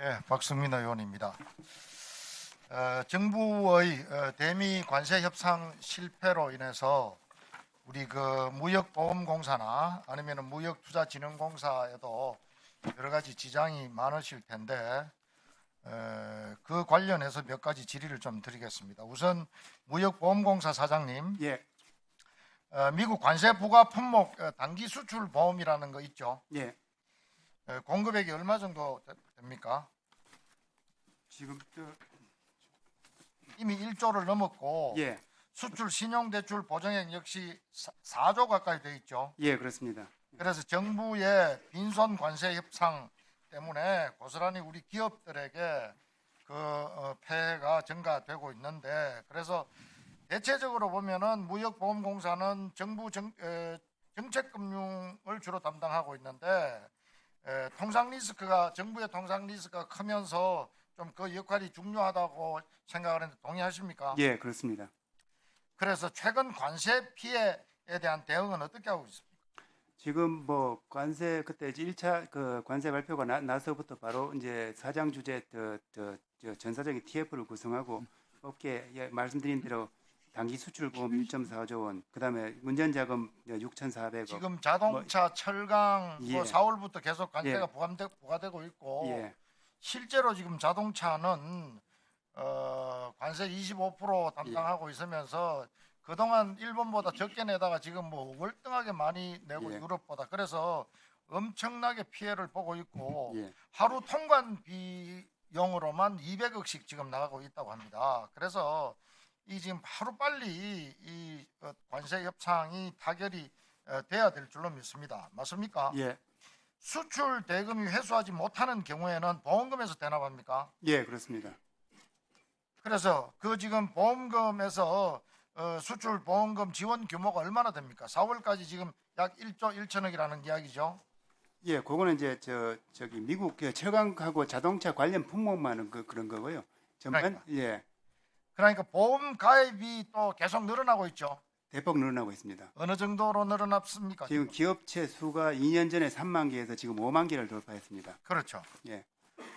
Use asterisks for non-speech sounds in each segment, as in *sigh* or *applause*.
예, 박승민 의원입니다. 어, 정부의 어, 대미 관세 협상 실패로 인해서 우리 그 무역보험공사나 아니면 무역투자진흥공사에도 여러 가지 지장이 많으실 텐데 어, 그 관련해서 몇 가지 질의를 좀 드리겠습니다. 우선 무역보험공사 사장님, 예, 어, 미국 관세 부과 품목 어, 단기 수출 보험이라는 거 있죠? 예. 어, 공급액이 얼마 정도 되- 됩니까? 지금 저, 이미 1조를 넘었고 예, 수출 신용대출 보증액 역시 4조 가까이 돼 있죠. 예, 그렇습니다. 그래서 정부의 빈손 관세 협상 때문에 고스란히 우리 기업들에게 그 어, 폐해가 증가되고 있는데 그래서 대체적으로 보면은 무역보험공사는 정부 정, 에, 정책금융을 주로 담당하고 있는데 에, 통상 리스크가 정부의 통상 리스크가 크면서 좀 그 역할이 중요하다고 생각을 했는데 동의하십니까? 예, 그렇습니다. 그래서 최근 관세 피해에 대한 대응은 어떻게 하고 있습니까? 지금 뭐 관세 그때 이제 1차 그 관세 발표가 나, 나서부터 바로 이제 사장 주재 저, 저, 저 전사적인 TF를 구성하고 업계 예, 말씀드린 대로 단기 수출 보험 1.4조 원, 그다음에 운전 자금 6,400억. 지금 자동차, 철강 뭐 예. 4월부터 4월부터 계속 관세가 예. 부과되, 부과되고 있고 예, 실제로 지금 자동차는 어, 관세 25% 담당하고 있으면서 그동안 일본보다 적게 내다가 지금 뭐 월등하게 많이 내고 예. 유럽보다 그래서 엄청나게 피해를 보고 있고 *laughs* 예, 하루 통관 비용으로만 200억씩 지금 나가고 있다고 합니다. 그래서 이 지금 하루 빨리 이 어, 관세 협상이 타결이 어, 돼야 될 줄로 믿습니다. 맞습니까? 예, 수출 대금이 회수하지 못하는 경우에는 보험금에서 대납합니까? 예, 그렇습니다. 그래서 그 지금 보험금에서 어, 수출 보험금 지원 규모가 얼마나 됩니까? 4월까지 지금 약 1조 1천억이라는 이야기죠. 예, 그거는 이제 저 저기 미국 그 철강하고 자동차 관련 품목만은 그 그런 거고요. 전반 그러니까. 예, 그러니까 보험 가입이 또 계속 늘어나고 있죠. 대폭 늘어나고 있습니다. 어느 정도로 늘어났습니까? 지금 기업체 수가 2년 전에 3만 개에서 지금 5만 개를 돌파했습니다. 그렇죠. 예.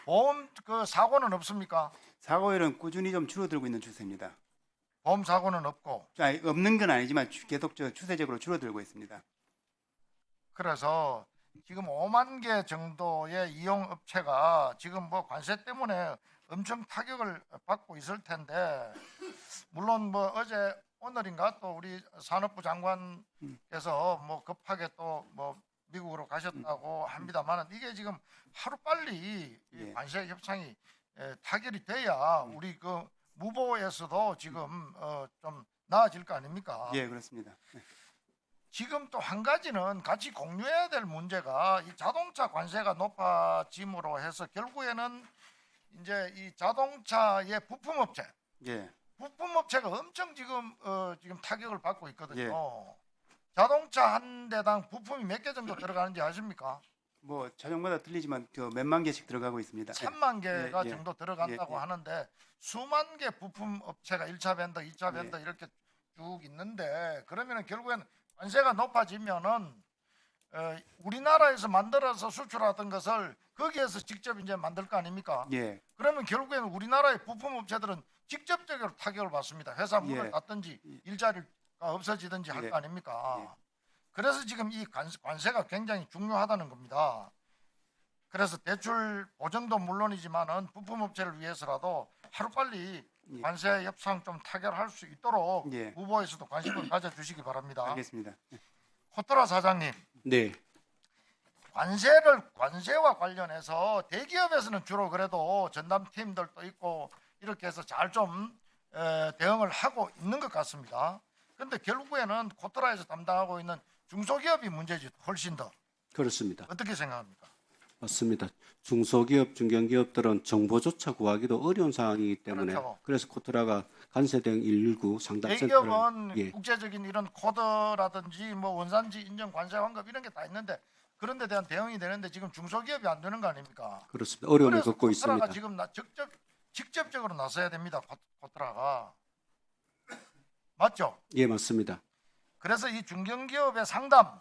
보험 그 사고는 없습니까? 사고율은 꾸준히 좀 줄어들고 있는 추세입니다. 보험 사고는 없고 아니, 없는 건 아니지만 주- 계속 저 추세적으로 줄어들고 있습니다. 그래서 지금 5만 개 정도의 이용 업체가 지금 뭐 관세 때문에 엄청 타격을 받고 있을 텐데 물론 뭐 어제 오늘인가 또 우리 산업부 장관께서 뭐 급하게 또 뭐 미국으로 가셨다고 합니다만 이게 지금 하루 빨리 이 예. 관세 협상이 에, 타결이 돼야 우리 그 무보에서도 지금 어, 좀 나아질 거 아닙니까? 예, 그렇습니다. 지금 또 한 가지는 같이 공유해야 될 문제가 이 자동차 관세가 높아짐으로 해서 결국에는 이제 이 자동차의 부품업체, 예, 부품업체가 엄청 지금 어, 지금 타격을 받고 있거든요. 예. 자동차 한 대당 부품이 몇 개 정도 들어가는지 아십니까? 뭐 차종마다 틀리지만 그 몇만 개씩 들어가고 있습니다. 예. 3만 개가 예, 예. 정도 들어간다고 예, 예. 하는데 수만 개 부품 업체가 1차 벤더, 2차 예. 벤더 이렇게 쭉 있는데 그러면은 결국엔 관세가 높아지면은 어, 우리나라에서 만들어서 수출하던 것을 거기에서 직접 이제 만들 거 아닙니까? 예, 그러면 결국에는 우리나라의 부품 업체들은 직접적으로 타격을 받습니다. 회사 문을 예. 닫든지 일자리가 없어지든지 할 예. 거 아닙니까? 예. 그래서 지금 이 관세- 관세가 굉장히 중요하다는 겁니다. 그래서 대출 보증도 물론이지만은 부품 업체를 위해서라도 하루빨리 예. 관세 협상 좀 타결할 수 있도록 예. 후보에서도 관심을 가져주시기 바랍니다. 알겠습니다. 코토라 사장님, 네, 관세를 관세와 관련해서 대기업에서는 주로 그래도 전담팀들도 있고 이렇게 해서 잘 좀 대응을 하고 있는 것 같습니다. 그런데 결국에는 코토라에서 담당하고 있는 중소기업이 문제지 훨씬 더 그렇습니다. 어떻게 생각합니까? 맞습니다. 중소기업, 중견기업들은 정보조차 구하기도 어려운 상황이기 때문에 그렇죠. 그래서 코트라가 관세 대응 119 상담센터를 대기업은 예. 국제적인 이런 코드라든지 뭐 원산지 인정 관세 환급 이런 게 다 있는데 그런 데 대한 대응이 되는데 지금 중소기업이 안 되는 거 아닙니까? 그렇습니다. 어려움을 그래서 겪고 코트라가 있습니다. 지금 나, 직접 직접적으로 나서야 됩니다. 코- 코트라가 맞죠? 예, 맞습니다. 그래서 이 중견기업의 상담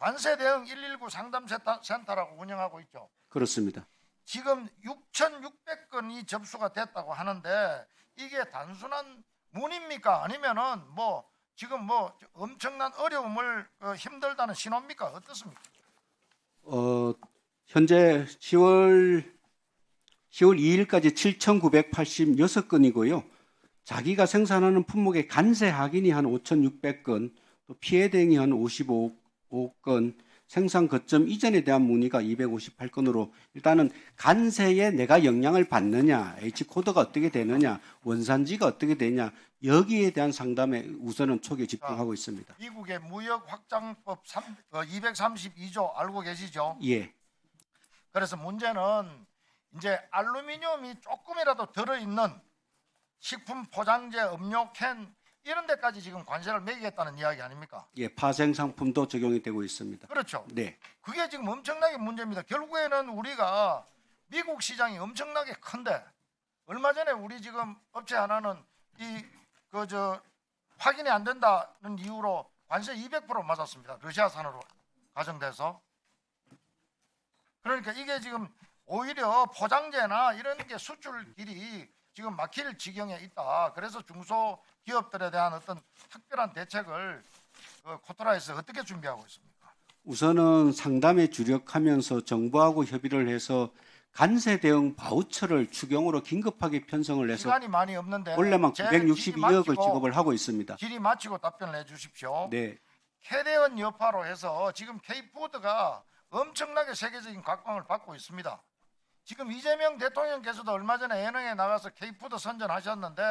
관세 대응 119 상담 센터- 센터라고 운영하고 있죠. 그렇습니다. 지금 6,600건이 접수가 됐다고 하는데 이게 단순한 문입니까? 아니면은 뭐 지금 뭐 엄청난 어려움을 어, 힘들다는 신호입니까? 어떻습니까? 어, 현재 10월 10월 2일까지 7,986건이고요. 자기가 생산하는 품목의 간세 확인이 한 5,600건, 또 피해 대응이 한 55 건, 생산 거점 이전에 대한 문의가 258건으로 일단은 간세에 내가 영향을 받느냐, H 코드가 어떻게 되느냐, 원산지가 어떻게 되냐 여기에 대한 상담에 우선은 초기에 집중하고 있습니다. 미국의 무역 확장법 3, 232조 알고 계시죠? 예, 그래서 문제는 이제 알루미늄이 조금이라도 들어있는 식품 포장재, 음료 캔 이런 데까지 지금 관세를 매기겠다는 이야기 아닙니까? 예, 파생 상품도 적용이 되고 있습니다. 그렇죠. 네. 그게 지금 엄청나게 문제입니다. 결국에는 우리가 미국 시장이 엄청나게 큰데 얼마 전에 우리 지금 업체 하나는 이 그 저 확인이 안 된다는 이유로 관세 200% 맞았습니다. 러시아산으로 가정돼서 그러니까 이게 지금 오히려 포장재나 이런 게 수출 길이 지금 막힐 지경에 있다. 그래서 중소 기업들에 대한 어떤 특별한 대책을 그 코토라에서 어떻게 준비하고 있습니까? 우선은 상담에 주력하면서 정부하고 협의를 해서 간세 대응 바우처를 추경으로 긴급하게 편성을 해서 시간이 많이 없는데 원래만 제 질의 962억을 마치고 지급을 하고 있습니다. 질의 마치고 답변을 해주십시오. 네. 캐대언 여파로 해서 지금 K푸드가 엄청나게 세계적인 각광을 받고 있습니다. 지금 이재명 대통령께서도 얼마 전에 예능에 나가서 K푸드 선전하셨는데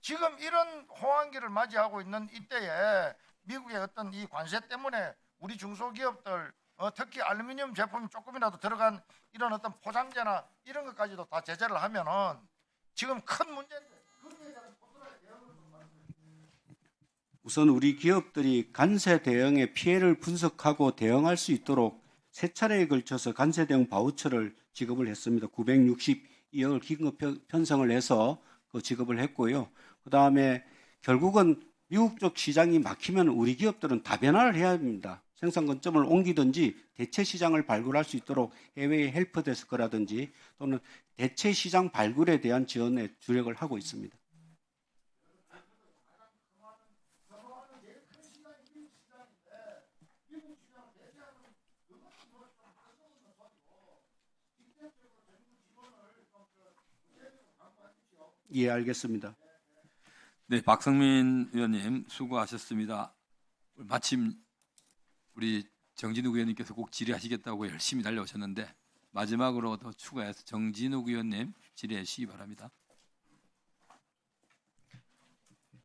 지금 이런 호황기를 맞이하고 있는 이때에 미국의 어떤 이 관세 때문에 우리 중소기업들 어, 특히 알루미늄 제품이 조금이라도 들어간 이런 어떤 포장재나 이런 것까지도 다 제재를 하면은 지금 큰 문제인데 우선 우리 기업들이 간세 대응의 피해를 분석하고 대응할 수 있도록 세 차례에 걸쳐서 간세 대응 바우처를 지급을 했습니다. 962억을 긴급 편- 편성을 해서 그 지급을 했고요. 그 다음에 결국은 미국 쪽 시장이 막히면 우리 기업들은 다변화를 해야 합니다. 생산 건점을 옮기든지 대체 시장을 발굴할 수 있도록 해외의 헬프 데스크라든지 또는 대체 시장 발굴에 대한 지원에 주력을 하고 있습니다. 예, 알겠습니다. 네, 박성민 의원님 수고하셨습니다. 마침 우리 정진욱 의원님께서 꼭 질의하시겠다고 열심히 달려오셨는데 마지막으로 더 추가해서 정진욱 의원님 질의해 주시기 바랍니다.